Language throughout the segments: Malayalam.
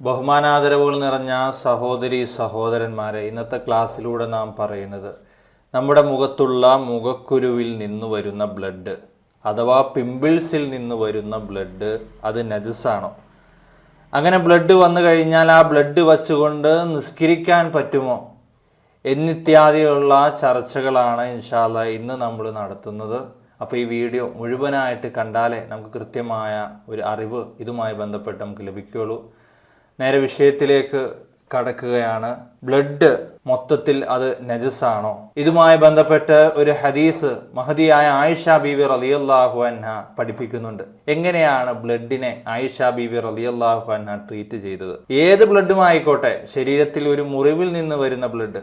ബഹുമാനാദരവുകൾ നിറഞ്ഞ സഹോദരി സഹോദരന്മാരെ ഇന്നത്തെ ക്ലാസ്സിലൂടെ നാം പറയുന്നത് നമ്മുടെ മുഖത്തുള്ള മുഖക്കുരുവിൽ നിന്ന് വരുന്ന ബ്ലഡ് അഥവാ പിമ്പിൾസിൽ നിന്ന് വരുന്ന ബ്ലഡ് അത് നജസാണോ അങ്ങനെ ബ്ലഡ് വന്നു കഴിഞ്ഞാൽ ആ ബ്ലഡ് വച്ചുകൊണ്ട് നിസ്കരിക്കാൻ പറ്റുമോ? എന്നിത്യാദിയുള്ള ചർച്ചകളാണ് ഇൻഷാല്ല ഇന്ന് നമ്മൾ നടത്തുന്നത്. അപ്പോൾ ഈ വീഡിയോ മുഴുവനായിട്ട് കണ്ടാലേ നമുക്ക് കൃത്യമായ ഒരു അറിവ് ഇതുമായി ബന്ധപ്പെട്ട് നമുക്ക് ലഭിക്കുകയുള്ളൂ. നേരെ വിഷയത്തിലേക്ക് കടക്കുകയാണ്. ബ്ലഡ് മൊത്തത്തിൽ അത് നജസാണോ? ഇതുമായി ബന്ധപ്പെട്ട് ഒരു ഹദീസ് മഹതിയായ ആയിഷ ബീവി റലിയല്ലാഹു അൻഹ പഠിപ്പിക്കുന്നുണ്ട്. എങ്ങനെയാണ് ബ്ലഡിനെ ആയിഷ ബീവി റലിയല്ലാഹു അൻഹ ട്രീറ്റ് ചെയ്തത്? ഏത് ബ്ലഡുമായിക്കോട്ടെ ശരീരത്തിൽ ഒരു മുറിവിൽ നിന്ന് വരുന്ന ബ്ലഡ്.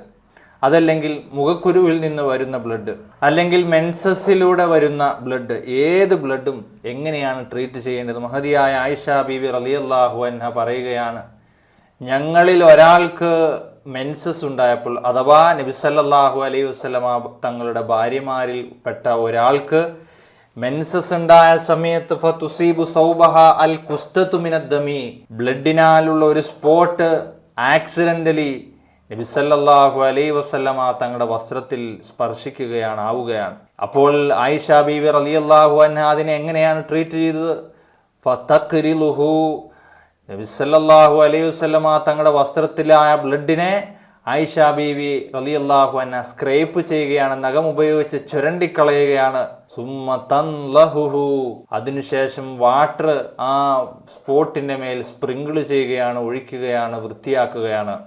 അതല്ലെങ്കിൽ മുഖക്കുരുവിൽ നിന്ന് വരുന്ന ബ്ലഡ് അല്ലെങ്കിൽ മെൻസസിലൂടെ വരുന്ന ബ്ലഡ് ഏത് ബ്ലഡും എങ്ങനെയാണ് ട്രീറ്റ് ചെയ്യേണ്ടത്? മഹതിയായ ആയിഷ ബീവി റലിയല്ലാഹു അൻഹ പറയുകയാണ് ഞങ്ങളിൽ ഒരാൾക്ക് മെൻസസ് ഉണ്ടായപ്പോൾ അഥവാ നബിസല്ലാഹു അലൈഹി വസ്ലമ തങ്ങളുടെ ഭാര്യമാരിൽ പെട്ട ഒരാൾക്ക് മെൻസസ് ഉണ്ടായ സമയത്ത് ഫതുസീബു സൗബഹ അൽ കുസ്തത്തു മിനദ്ദമി ബ്ലഡിനാലുള്ള ഒരു സ്പോട്ട് ആക്സിഡന്റലി നബിസല്ലാഹു അലൈ വസല്ലമ തങ്ങളുടെ വസ്ത്രത്തിൽ സ്പർശിക്കുകയാണ് ആവുകയാണ്. അപ്പോൾ ആയിഷ ബീവി അലി അള്ളാഹു അന്ന അതിനെ എങ്ങനെയാണ് ട്രീറ്റ് ചെയ്തത്? നബിസല്ലാഹു അലൈ വസല്ലമ തങ്ങളുടെ വസ്ത്രത്തിലായ ബ്ലഡിനെ ആയിഷ ബീവി അലി അള്ളാഹു അന്ന സ്ക്രേപ്പ് ചെയ്യുകയാണ് നഖം ഉപയോഗിച്ച് ചുരണ്ടിക്കളയുകയാണ്. സുമ്മ അതിനുശേഷം വാട്ടർ ആ സ്പോട്ടിന്റെ മേൽ സ്പ്രിങ്കിൾ ചെയ്യുകയാണ് ഒഴിക്കുകയാണ് വൃത്തിയാക്കുകയാണ്.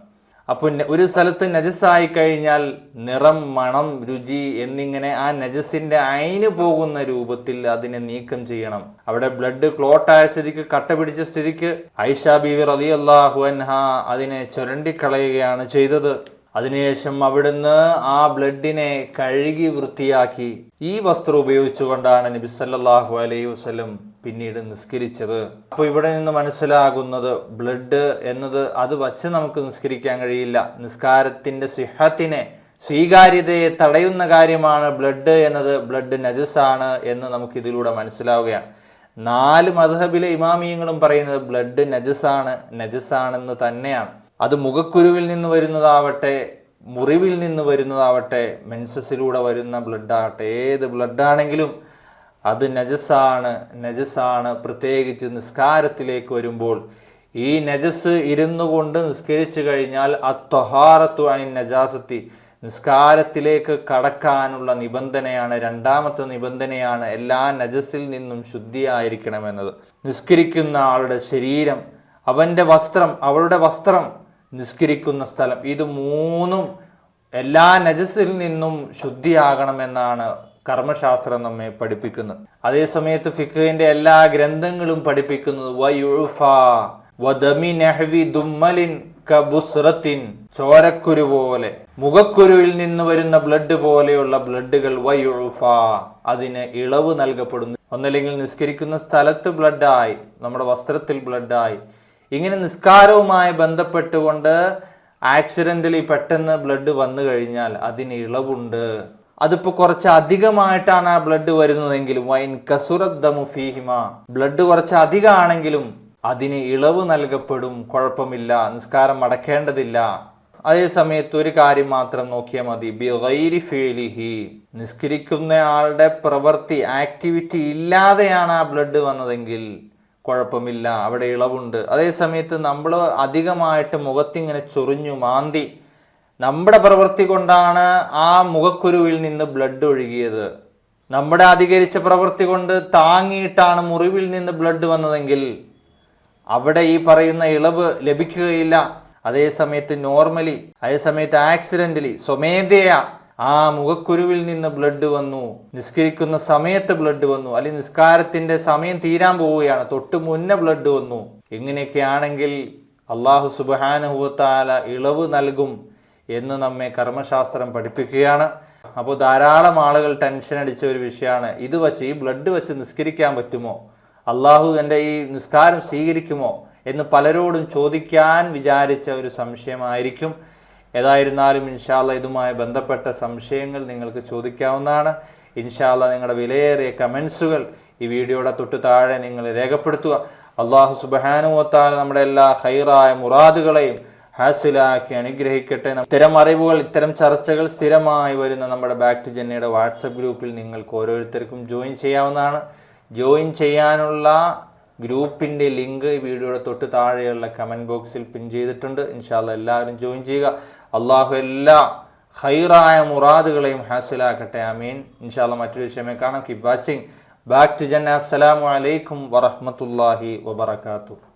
അപ്പോൾ ഒരു സ്ഥലത്ത് നജസ്സായി കഴിഞ്ഞാൽ നിറം മണം രുചി എന്നിങ്ങനെ ആ നജസിന്റെ അയിന് പോകുന്ന രൂപത്തിൽ അതിനെ നീക്കം ചെയ്യണം. അവിടെ ബ്ലഡ് ക്ലോട്ട് ആയ സ്ഥിതിക്ക് കട്ട പിടിച്ച സ്ഥിതിക്ക് ഐഷ ബീവി റലി അള്ളാഹു അൻഹ അതിനെ ചുരണ്ടിക്കളയുകയാണ് ചെയ്തത്. അതിനുശേഷം അവിടുന്ന് ആ ബ്ലഡിനെ കഴുകി വൃത്തിയാക്കി ഈ വസ്ത്രം ഉപയോഗിച്ചുകൊണ്ടാണ് നബി സല്ലല്ലാഹു അലൈഹി വസല്ലം പിന്നീട് നിസ്കരിച്ചത്. അപ്പോൾ ഇവിടെ നിന്ന് മനസ്സിലാകുന്നത് ബ്ലഡ് എന്നത് അത് വച്ച് നമുക്ക് നിസ്കരിക്കാൻ കഴിയില്ല. നിസ്കാരത്തിന്റെ സിഹത്തിനെ സ്വീകാര്യതയെ തടയുന്ന കാര്യമാണ് ബ്ലഡ് എന്നത്. ബ്ലഡ് നജസാണ് എന്ന് നമുക്ക് ഇതിലൂടെ മനസ്സിലാവുകയാണ്. നാല് മധബിലെ ഇമാമിയങ്ങളും പറയുന്നത് ബ്ലഡ് നജസാണ് നജസാണെന്ന് തന്നെയാണ്. അത് മുഖക്കുരുവിൽ നിന്ന് വരുന്നതാവട്ടെ മുറിവിൽ നിന്ന് വരുന്നതാവട്ടെ മെൻസസിലൂടെ വരുന്ന ബ്ലഡ് ആവട്ടെ ഏത് ബ്ലഡ് ആണെങ്കിലും അത് നജസാണ് നജസാണ് പ്രത്യേകിച്ച് നിസ്കാരത്തിലേക്ക് വരുമ്പോൾ. ഈ നജസ് ഇരുന്നു കൊണ്ട് നിസ്കരിച്ചു കഴിഞ്ഞാൽ അത്വഹാറത്തു അനി നജാസത്തി നിസ്കാരത്തിലേക്ക് കടക്കാനുള്ള നിബന്ധനയാണ് രണ്ടാമത്തെ നിബന്ധനയാണ് എല്ലാ നജസിൽ നിന്നും ശുദ്ധിയായിരിക്കണമെന്നത്. നിസ്കരിക്കുന്ന ആളുടെ ശരീരം അവന്റെ വസ്ത്രം അവളുടെ വസ്ത്രം നിസ്കരിക്കുന്ന സ്ഥലം. ഇത് മൂന്നും എല്ലാ നജസിൽ നിന്നും ശുദ്ധിയാകണമെന്നാണ് കർമ്മശാസ്ത്രം നമ്മെ പഠിപ്പിക്കുന്നത്. അതേസമയത്ത് ഫിഖിന്റെ എല്ലാ ഗ്രന്ഥങ്ങളും പഠിപ്പിക്കുന്നത് വയുഫ വദമി ദുമ്മലിൻ ചോരക്കുരു പോലെ. മുഖക്കുരുവിൽ നിന്ന് വരുന്ന ബ്ലഡ് പോലെയുള്ള ബ്ലഡുകൾ വയുഫ അതിന് ഇളവ് നൽകപ്പെടുന്നു. ഒന്നല്ലെങ്കിൽ നിസ്കരിക്കുന്ന സ്ഥലത്ത് ബ്ലഡായി നമ്മുടെ വസ്ത്രത്തിൽ ബ്ലഡായി ഇങ്ങനെ നിസ്കാരവുമായി ബന്ധപ്പെട്ടുകൊണ്ട് ആക്സിഡന്റലി പെട്ടെന്ന് ബ്ലഡ് വന്നു കഴിഞ്ഞാൽ അതിന് ഇളവുണ്ട്. അതിപ്പോ കുറച്ച് അധികമായിട്ടാണ് ആ ബ്ലഡ് വരുന്നതെങ്കിലും വൈൻ കസുറദ്ദമു ഫീഹിമ. ബ്ലഡ് കുറച്ച് അധികമാണെങ്കിലും അതിന് ഇളവ് നൽകപ്പെടും കുഴപ്പമില്ല നിസ്കാരം അടക്കേണ്ടതില്ല അതേ സമയത്ത് ഒരു കാര്യം മാത്രം നോക്കിയാൽ മതി. ബിഗൈരി ഫേലിഹി. നിസ്കരിക്കുന്ന ആളുടെ പ്രവൃത്തി ആക്ടിവിറ്റി ഇല്ലാതെയാണ് ആ ബ്ലഡ് വന്നതെങ്കിൽ കുഴപ്പമില്ല അവിടെ ഇളവുണ്ട്. അതേ സമയത്ത് നമ്മൾ അധികമായിട്ട് മുഖത്തിങ്ങനെ ചൊറിഞ്ഞു മാന്തി. നമ്മുടെ പ്രവൃത്തി കൊണ്ടാണ് ആ മുഖക്കുരുവിൽ നിന്ന് ബ്ലഡ് ഒഴുകിയത്. നമ്മുടെ അധികരിച്ച പ്രവൃത്തി കൊണ്ട് താങ്ങിയിട്ടാണ് മുറിവിൽ നിന്ന് ബ്ലഡ് വന്നതെങ്കിൽ അവിടെ ഈ പറയുന്ന ഇളവ് ലഭിക്കുകയില്ല. അതേ സമയത്ത് നോർമലി അതേ സമയത്ത് ആക്സിഡന്റലി സ്വമേധയാ ആ മുഖക്കുരുവിൽ നിന്ന് ബ്ലഡ് വന്നു. നിസ്കരിക്കുന്ന സമയത്ത് ബ്ലഡ് വന്നു. അല്ലെങ്കിൽ നിസ്കാരത്തിന്റെ സമയം തീരാൻ പോവുകയാണ്. തൊട്ട് മുന്നേ ബ്ലഡ് വന്നു. ഇങ്ങനെയൊക്കെയാണെങ്കിൽ അള്ളാഹു സുബാനുഭവത്താല ഇളവ് നൽകും എന്ന് നമ്മെ കർമ്മശാസ്ത്രം പഠിപ്പിക്കുകയാണ്. അപ്പോൾ ധാരാളം ആളുകൾ ടെൻഷൻ അടിച്ച ഒരു വിഷയമാണ്. ഇത് വച്ച് ഈ ബ്ലഡ് വെച്ച് നിസ്കരിക്കാൻ പറ്റുമോ? അള്ളാഹു എന്റെ ഈ നിസ്കാരം സ്വീകരിക്കുമോ? എന്ന് പലരോടും ചോദിക്കാൻ വിചാരിച്ച ഒരു സംശയമായിരിക്കും. ഏതായിരുന്നാലും ഇൻഷാല്ല ഇതുമായി ബന്ധപ്പെട്ട സംശയങ്ങൾ നിങ്ങൾക്ക് ചോദിക്കാവുന്നതാണ്. ഇൻഷാല്ല നിങ്ങളുടെ വിലയേറിയ കമൻസുകൾ ഈ വീഡിയോയുടെ തൊട്ട് താഴെ നിങ്ങൾ രേഖപ്പെടുത്തുക. അള്ളാഹു സുബാനുവത്താൽ നമ്മുടെ എല്ലാ ഹൈറായ മുറാദുകളെയും ഹാസിലാക്കി അനുഗ്രഹിക്കട്ടെ. ഇത്തരം അറിവുകൾ ഇത്തരം ചർച്ചകൾ സ്ഥിരമായി വരുന്ന നമ്മുടെ ബാക്ക് ടു ജെന്നയുടെ വാട്സപ്പ് ഗ്രൂപ്പിൽ നിങ്ങൾക്ക് ഓരോരുത്തർക്കും ജോയിൻ ചെയ്യാവുന്നതാണ്. ജോയിൻ ചെയ്യാനുള്ള ഗ്രൂപ്പിന്റെ ലിങ്ക് ഈ വീഡിയോയുടെ തൊട്ട് താഴെയുള്ള കമന്റ് ബോക്സിൽ പിൻ ചെയ്തിട്ടുണ്ട്. ഇൻഷാല്ല എല്ലാവരും ജോയിൻ ചെയ്യുക. അള്ളാഹു എല്ലാ ഹൈറായ മുറാദുകളെയും ഹാസിലാക്കട്ടെ അമീൻ ഇൻഷാല്ല മറ്റൊരു വിഷയമേ കാണാം. കീപ് വാച്ചിങ് ബാക്ക് ടു ജന്ന അസ്സലാമു അലൈക്കും വറഹ്മത്തുള്ളാഹി വബറകാതുഹു